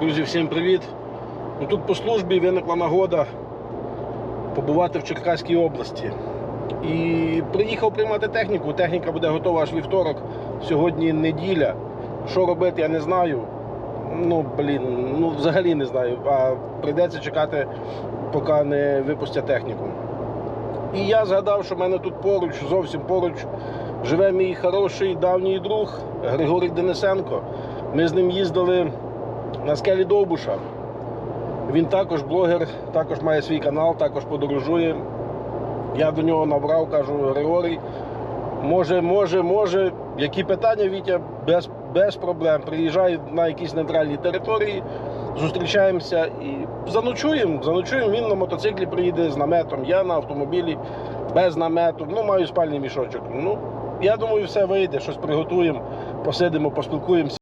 Друзі, всім привіт! Ну, тут по службі виникла нагода побувати в Черкаській області. І приїхав приймати техніку. Техніка буде готова аж вівторок. Сьогодні неділя. Що робити, я не знаю. Ну, блін, ну взагалі не знаю. А прийдеться чекати, поки не випустять техніку. І я згадав, що в мене тут поруч, зовсім поруч, живе мій хороший давній друг Григорій Денисенко. Ми з ним їздили на скелі Довбуша. Він також блогер, також має свій канал, також подорожує. Я до нього набрав, кажу, Григорій, може, може, може, які питання, Вітя, без, без проблем. Приїжджай на якісь нейтральні території, зустрічаємося і заночуємо. Заночуємо. Він на мотоциклі приїде з наметом, я на автомобілі без намету. Ну, маю спальний мішочок. Ну, я думаю, все вийде, щось приготуємо, посидимо, поспілкуємося.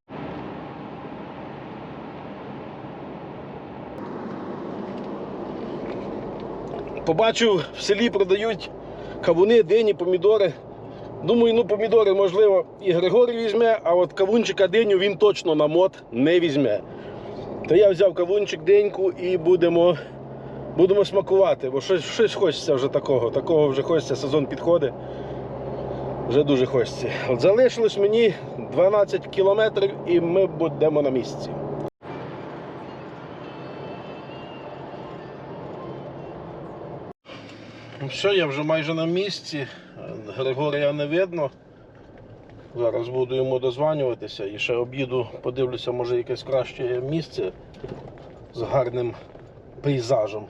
Побачив, в селі продають кавуни, дині, помідори. Думаю, ну помідори, можливо, і Григорій візьме, а от кавунчика диню він точно на мод не візьме. То я взяв кавунчик деньку і будемо, будемо смакувати, бо щось, щось хочеться вже такого. Такого вже хочеться, сезон підходить. Вже дуже хочеться. От залишилось мені 12 кілометрів і ми будемо на місці. Ну все, я вже майже на місці. Григорія не видно. Зараз буду йому дозванюватися і ще об'їду, подивлюся, може якесь краще місце з гарним пейзажем.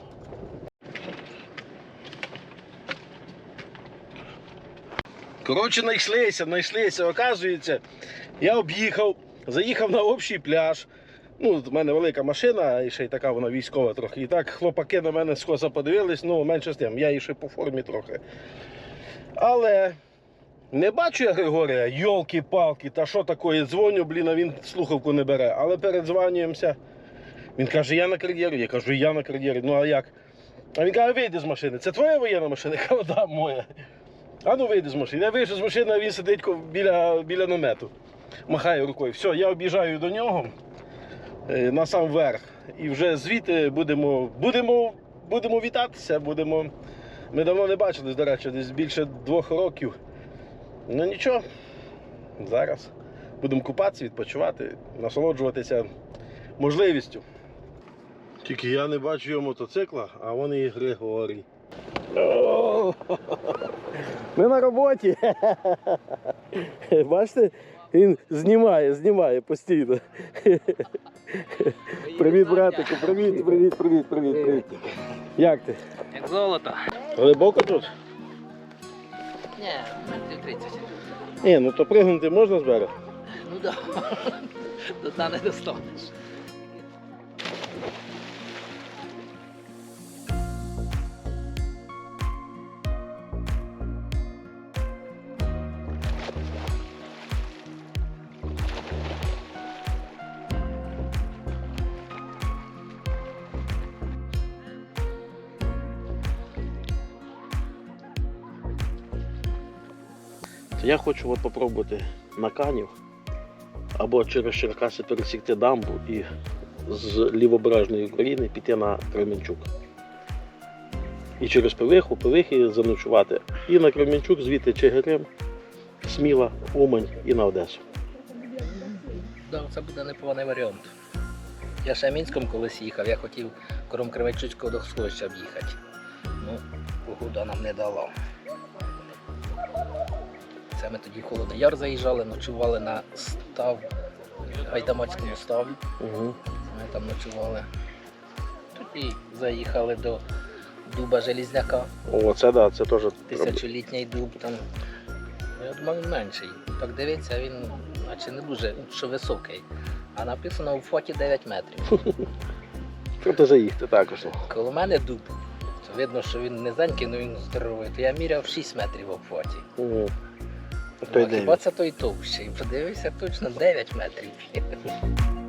Коротше, знайшлися, знайшлися. Оказується, я об'їхав, заїхав на общий пляж. Ну, в мене велика машина, і ще й така вона військова трохи. І так хлопаки на мене скоса подивились, ну менше з тим, я і ще по формі трохи. Але не бачу я Григорія, йолки-палки, та що таке, дзвоню, блін, а він слухавку не бере. Але передзванюємося. Він каже, я на кар'єрі. Я кажу, я на кар'єрі. Ну а як? А він каже, вийди з машини. Це твоя воєнна машина? Я кажу, да, моя. А ну вийди з машини. Я вийшов з машини, а він сидить біля, біля намету. Махає рукою. Все, я об'їжджаю до нього на сам верх. І вже звідти будемо, будемо, будемо вітатися. Будемо... Ми давно не бачились, до речі, десь більше двох років. Ну нічого, зараз будемо купатися, відпочивати, насолоджуватися можливістю. Тільки я не бачу його мотоцикла, а вон і Григорій. Ми на роботі. Бачите, він знімає, знімає постійно. Привіт, братику, привіт, привіт, привіт, привіт, привіт. Як ти? Як золото. Глибоко тут? Ні, метрів 30. Ні, ну то пригнути можна з берега? Ну да. Туди та не достанеш. Я хочу от попробувати на канів або через Черкаси пересікти дамбу і з лівобережної України піти на Кременчук. І через Пивиху, Пивихи заночувати. І на Кременчук звідти Чигирин, Сміла, Умань і на Одесу. Да, це буде непоганий варіант. Я ще Мінськом колись їхав, я хотів кром Кременчуцького до сховища об'їхати. Ну, погода нам не дала. Це ми тоді в Холодний Яр заїжджали, ночували на став, Гайдамацькому ставі. Угу. Ми там ночували. Тоді заїхали до дуба Желізняка. О, це да, це теж. Тисячолітній дуб там. Я думав, він менший. Так дивиться, він наче не дуже що високий. А написано у фоті 9 метрів. Треба заїхати також. Коло мене дуб. Видно, що він низенький, але він здоровий. То я міряв 6 метрів у фоті. Той хіба це той товщий? Подивися, точно 9 метрів.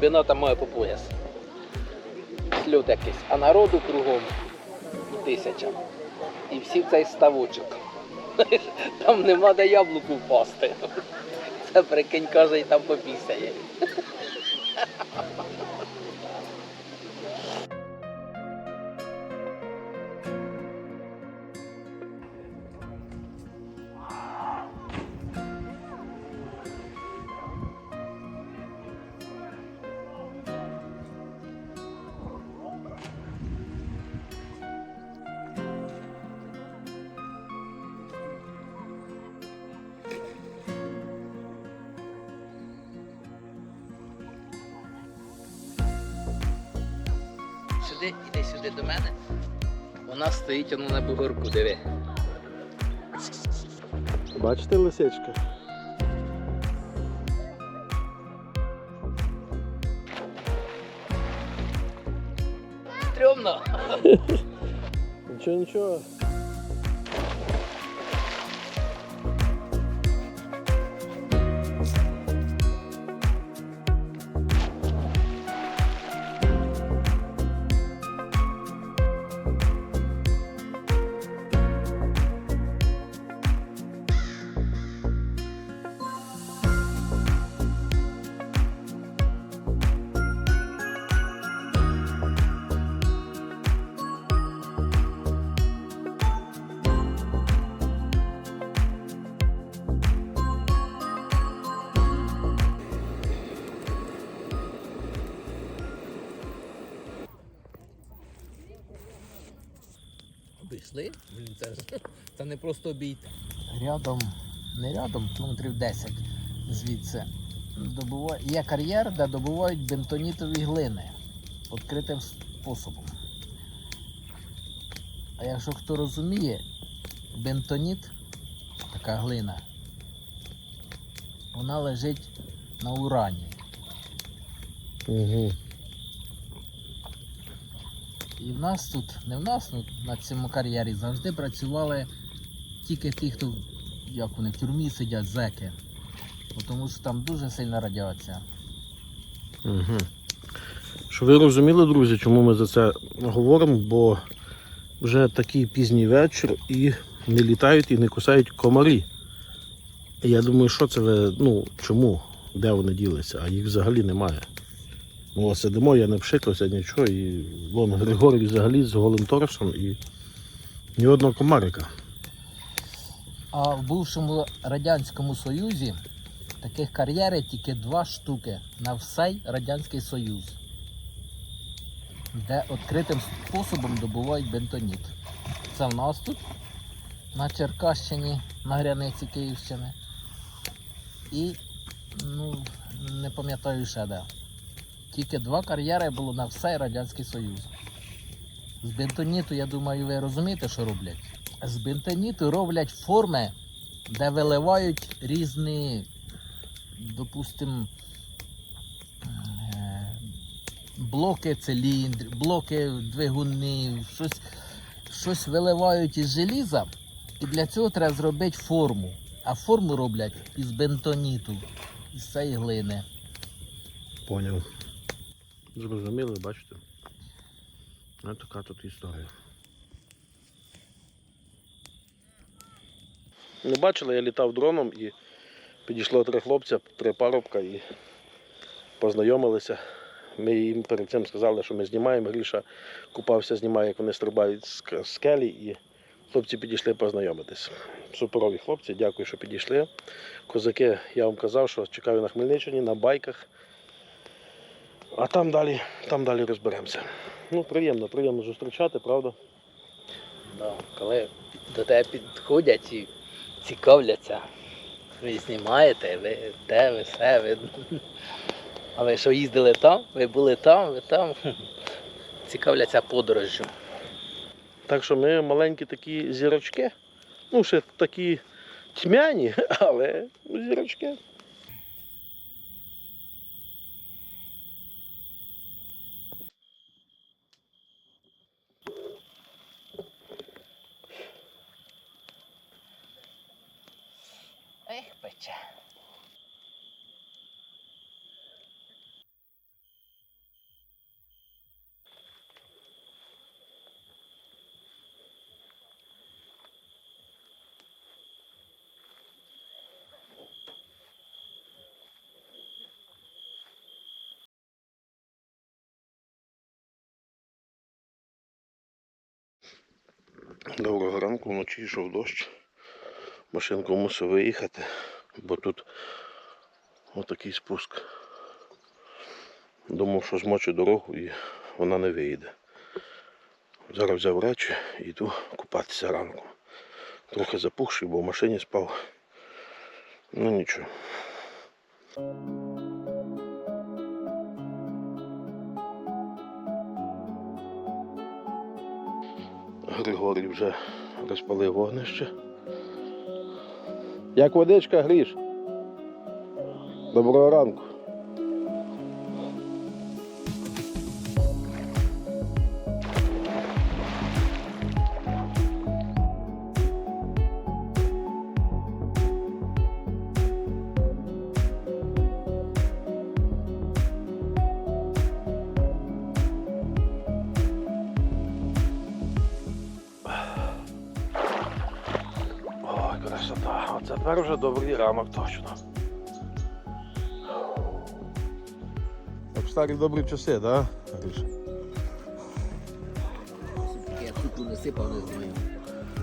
Глибина там має по пояс. Сльот якийсь. А народу кругом тисяча. І всі в цей ставочок. Там нема де яблуку впасти. Це прикинь, каже, і там попісяє. стоїть воно на бугорку, диви. Бачите лисичка? Стрьомно. Нічого, нічого. Обійшли? Блін, це, ж- це не просто обійти. Рядом, не рядом, кілометрів 10 звідси. Добуває, є кар'єр, де добувають бентонітові глини відкритим способом. А якщо хто розуміє, бентоніт, така глина, вона лежить на урані. Угу. І в нас тут, не в нас, ну, на цьому кар'єрі завжди працювали тільки ті, хто як вони в тюрмі сидять, зеки. Тому що там дуже сильна радіація. Угу. Щоб ви розуміли, друзі, чому ми за це говоримо, бо вже такий пізній вечір і не літають і не кусають комарі. Я думаю, що це ви, ну, чому? Де вони ділися? А їх взагалі немає. Ну, сидимо, я не пшикався, нічого, і вон Григорій взагалі з голим торсом і ні одного комарика. А в бувшому Радянському Союзі таких кар'єрів тільки два штуки на всей Радянський Союз, де відкритим способом добувають бентоніт. Це в нас тут, на Черкащині, на границі Київщини. І, ну, не пам'ятаю ще де. Тільки два кар'єри було на всей Радянський Союз. З бентоніту, я думаю, ви розумієте, що роблять? З бентоніту роблять форми, де виливають різні, допустим, е, блоки циліндрів, блоки двигунів, щось, щось виливають із желіза, і для цього треба зробити форму. А форму роблять із бентоніту, із цієї глини. Поняв. Зрозуміли, бачите? Ось така тут історія. Не бачили, я літав дроном і підійшло три хлопця, три парубка і познайомилися. Ми їм перед цим сказали, що ми знімаємо. Гріша купався, знімає, як вони стрибають з скелі, і хлопці підійшли познайомитись. Суперові хлопці, дякую, що підійшли. Козаки, я вам казав, що чекаю на Хмельниччині, на байках. А там далі, там далі розберемося. Ну, приємно, приємно зустрічати, правда? Да, коли до тебе підходять і цікавляться, ви знімаєте, ви де ви все, ви. А ви що їздили там? Ви були там, ви там. Цікавляться подорожжю. Так що ми маленькі такі зірочки. Ну, ще такі тьмяні, але зірочки. виходить. Доброго ранку вночі йшов дощ, машинку мусив виїхати бо тут отакий спуск. Думав, що змочу дорогу і вона не вийде. Зараз взяв речі і йду купатися ранку. Трохи запухший, бо в машині спав. Ну нічого. Григорій вже розпалив вогнище. Як водичка гріш? Доброго ранку. Тепер вже добрий ранок точно. Як в старі добрі часи, так? Да? Я цукру не сипав, не знаю.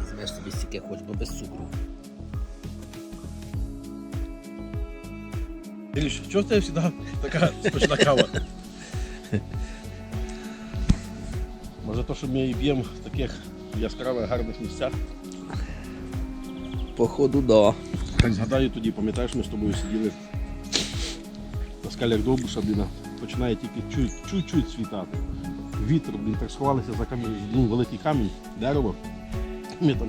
Візьмеш собі стільки хоч, бо без цукру. Гріш, чого в тебе завжди така смачна кава? Може то, що ми її п'ємо в таких яскравих гарних місцях? Походу, да. Згадаю тоді, пам'ятаєш, ми з тобою сиділи на скалях довбуша, блін, починає тільки чуть- чуть-чуть світати. Вітер, блін, так сховалися за камінь, ну, великий камінь, дерево. Ми там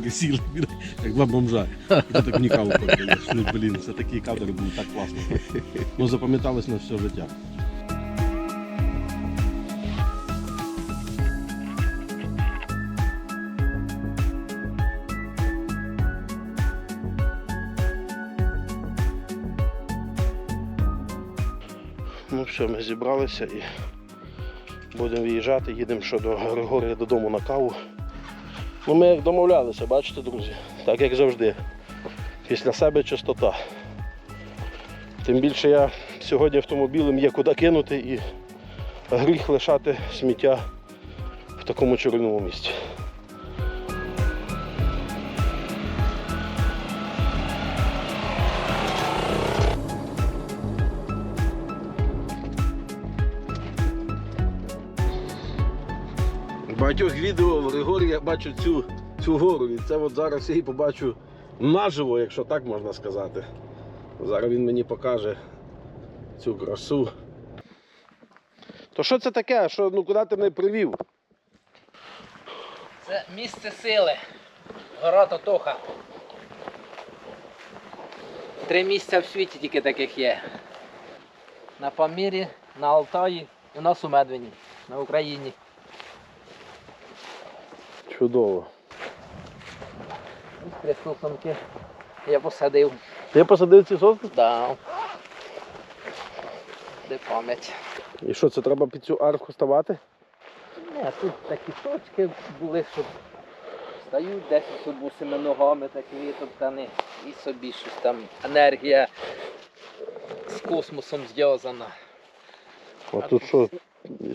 присіли, блін, як два бомжа. І так нікаву. Ну, блін, це такі кадри були так класно. Ну, запам'ятались на все життя. Все, ми зібралися і будемо виїжджати, їдемо ще до Григорія додому на каву. Ну ми як домовлялися, бачите, друзі, так як завжди. Після себе чистота. Тим більше я сьогодні автомобілем є куди кинути і гріх лишати сміття в такому чорному місці. Багатьох відео в Григорія я бачу цю, цю гору. І це от зараз я її побачу наживо, якщо так можна сказати. Зараз він мені покаже цю красу. То що це таке? Що, ну, куди ти мене привів? Це місце сили. Гора Тотоха. Три місця в світі тільки таких є. На Памірі, на Алтаї і у нас у Медвені, на Україні. Чудово. Сосенки я посадив. Ти посадив ці сосни? Да. Де пам'ять. І що, це треба під цю арку ставати? Не, тут такі точки були, щоб стають десь з бусими ногами такі витоптані і собі щось там енергія з космосом зв'язана. А тут що,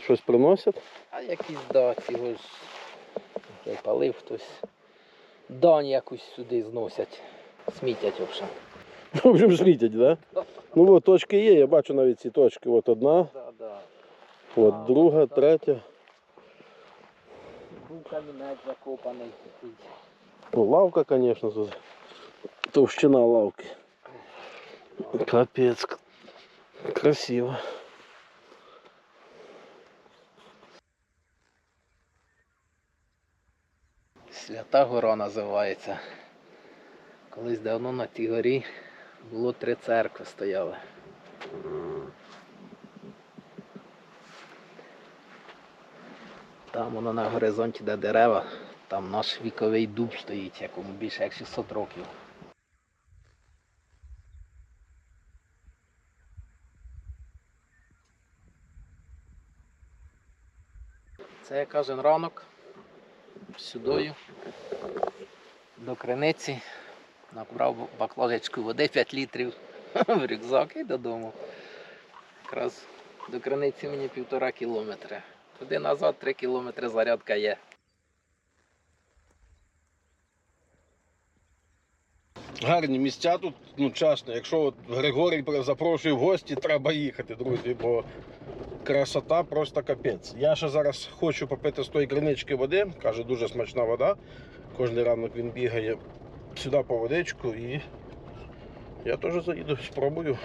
щось приносять? А якісь да, цього ж вже палив хтось. Дань якусь сюди зносять. Смітять взагалі. В общем, смітять, так? Да? Ну от точки є, я бачу навіть ці точки. От одна, Да, да. от друга, третя. Був камінець закопаний. Ну, лавка, звісно, тут. Товщина лавки. Капець. Красиво. Свята гора називається. Колись давно на тій горі було три церкви стояли. Там воно на горизонті, де дерева, там наш віковий дуб стоїть, якому більше як 600 років. Це я кожен ранок сюдою до криниці, набрав баклажечку води 5 літрів в рюкзак і додому. Якраз до криниці мені півтора кілометри. Туди назад 3 кілометри зарядка є. Гарні місця тут ну, часно. Якщо от Григорій запрошує в гості, треба їхати, друзі, бо красота просто капець. Я ще зараз хочу попити з тої кринички води, каже, дуже смачна вода. Кожний ранок він бігає сюди по водичку і я теж заїду, спробую.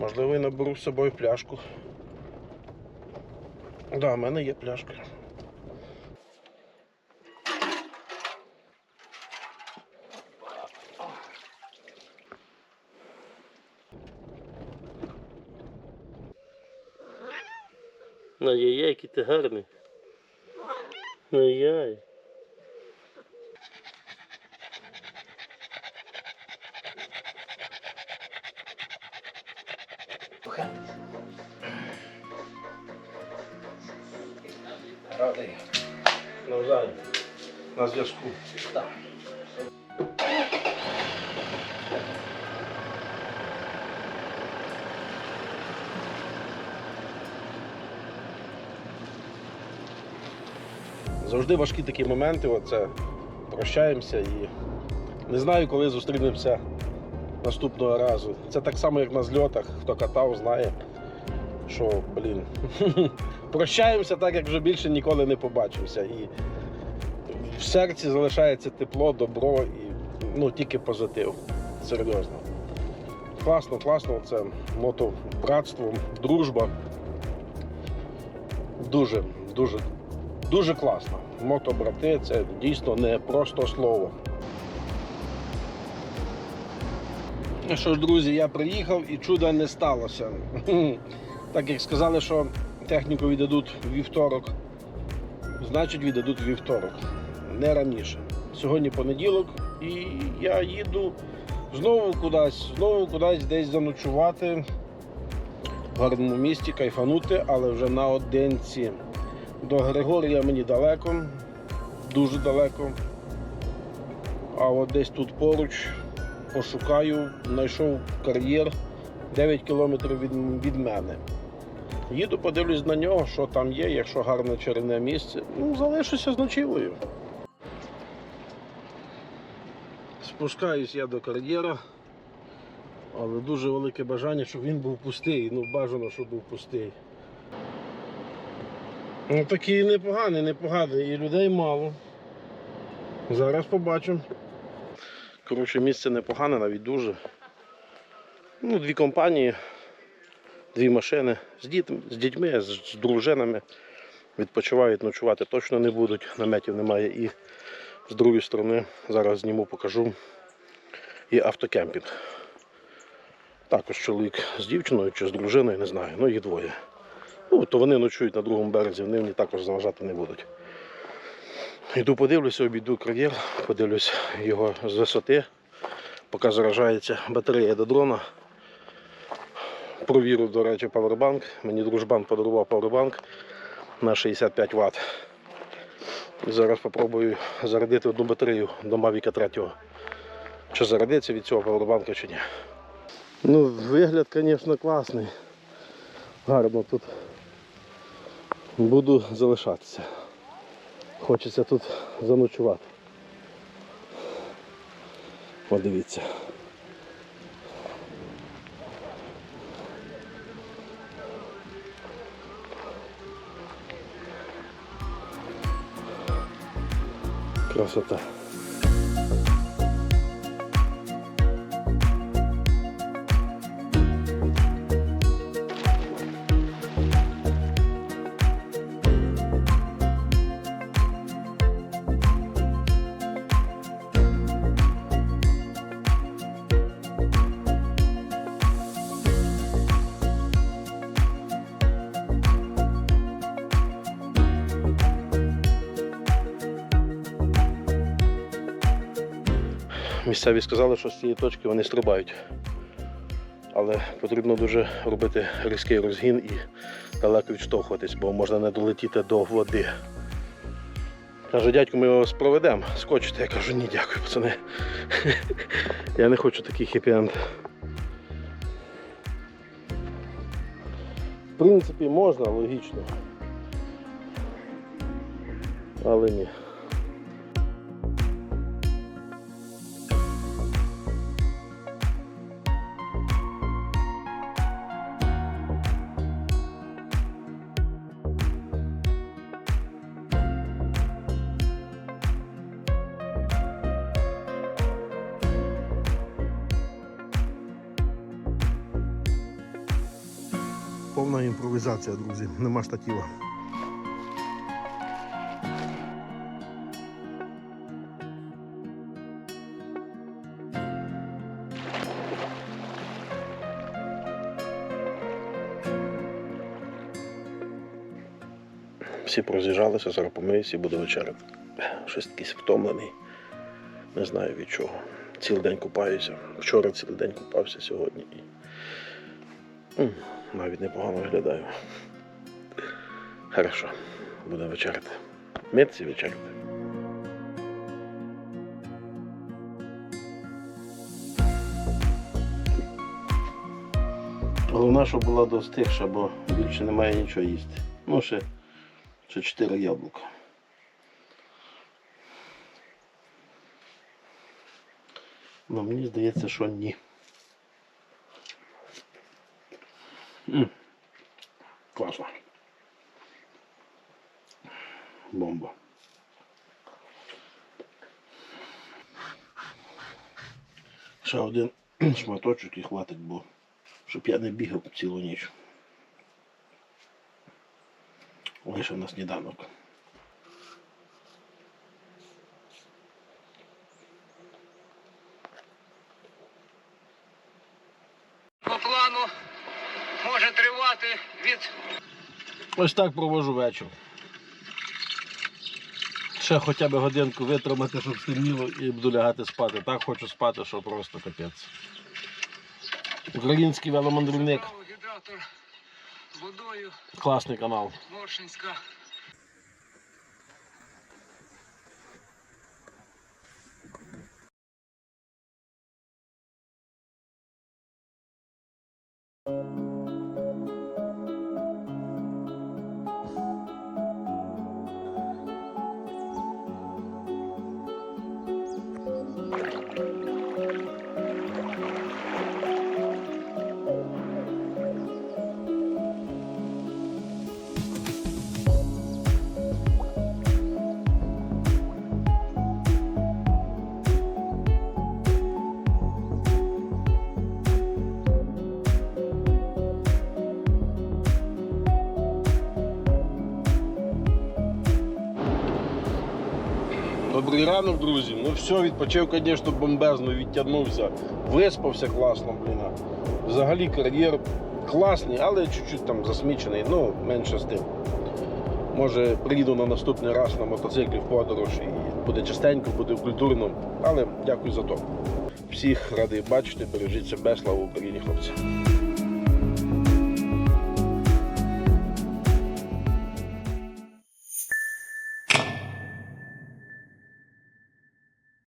Можливо, і наберу з собою пляшку. Так, да, в мене є пляшка. Ай-яй-яй, який ти гарний. Ай-яй. Радий. На зв'язку. Завжди важкі такі моменти. Оце прощаємося і не знаю, коли зустрінемося наступного разу. Це так само, як на зльотах. Хто катав, знає, що, блін. Прощаємося так, як вже більше ніколи не побачимося. І в серці залишається тепло, добро і ну, тільки позитив. Серйозно. Класно, класно, це мото братство, дружба. Дуже, дуже, дуже класно. Мотобрати це дійсно не просто слово. Ну Що ж, друзі, я приїхав і чуда не сталося. Так як сказали, що техніку віддадуть вівторок, значить віддадуть вівторок, не раніше. Сьогодні понеділок і я їду знову кудись, знову кудись десь заночувати в гарному місті, кайфанути, але вже наодинці. До Григорія мені далеко, дуже далеко. А от десь тут поруч пошукаю, знайшов кар'єр 9 кілометрів від, від мене. Їду, подивлюсь на нього, що там є, якщо гарне черне місце, ну, залишуся з ночівлею. Спускаюсь я до кар'єра, але дуже велике бажання, щоб він був пустий. Ну, бажано, щоб був пустий. Ну, такий непоганий, непоганий. І людей мало. Зараз побачимо. Коротше, місце непогане, навіть дуже. Ну, дві компанії, дві машини з, діт, з дітьми, з дружинами. Відпочивають, ночувати точно не будуть, наметів немає. І з другої сторони, зараз зніму, покажу. І автокемпінг. Також чоловік з дівчиною чи з дружиною, не знаю, ну їх двоє. Ну, то вони ночують на другому березі, вони мені також заважати не будуть. Йду подивлюся, обійду кар'єр, подивлюсь його з висоти, поки заражається батарея до дрона. Провірю, до речі, павербанк. Мені дружбан подарував павербанк на 65 Вт. Зараз спробую зарядити одну батарею до Mavic 3. Чи зарядиться від цього павербанка чи ні. Ну, вигляд, звісно, класний. Гарно тут буду залишатися. Хочеться тут заночувати. Подивіться. Красота. Місцеві сказали, що з цієї точки вони стрибають. Але потрібно дуже робити різкий розгін і далеко відштовхуватись, бо можна не долетіти до води. Каже, дядько, ми його спроведемо, скочите. Я кажу, ні, дякую, пацани. Я не хочу такий хеппі-енд. В принципі, можна, логічно. Але ні. Імпровізація, друзі. Нема штатіва. Всі роз'їжджалися, зараз помиюся і буду вечеряти. Щось якийсь втомлений. Не знаю від чого. Цілий день купаюся. Вчора цілий день купався сьогодні. І... Навіть непогано виглядаю. Хорошо, буде вечеряти. Митці вечеряти. Головне, щоб була достигша, бо більше немає нічого їсти. Ну, ще, ще 4 яблука. Ну, мені здається, що ні. М. Класно. Бомба. Ще один шматочок і хватить, бо щоб я не бігав цілу ніч. Лише на сніданок. по плану може тривати від Ось так провожу вечір. Ще хоча б годинку витримати, щоб стемніло і буду лягати спати. Так хочу спати, що просто капець. Український веломандрівник. водою Класний канал. Моршинська. Добрий ранок, друзі. Ну все, відпочив, звісно, бомбезно, відтягнувся. Виспався класно, блін. Взагалі кар'єр класний, але чуть-чуть там засмічений, ну, менше з тим. Може, приїду на наступний раз на мотоциклі в подорож і буде частенько, буде культурно. Але дякую за то. Всіх радий бачити, бережіть себе, слава Україні, хлопці.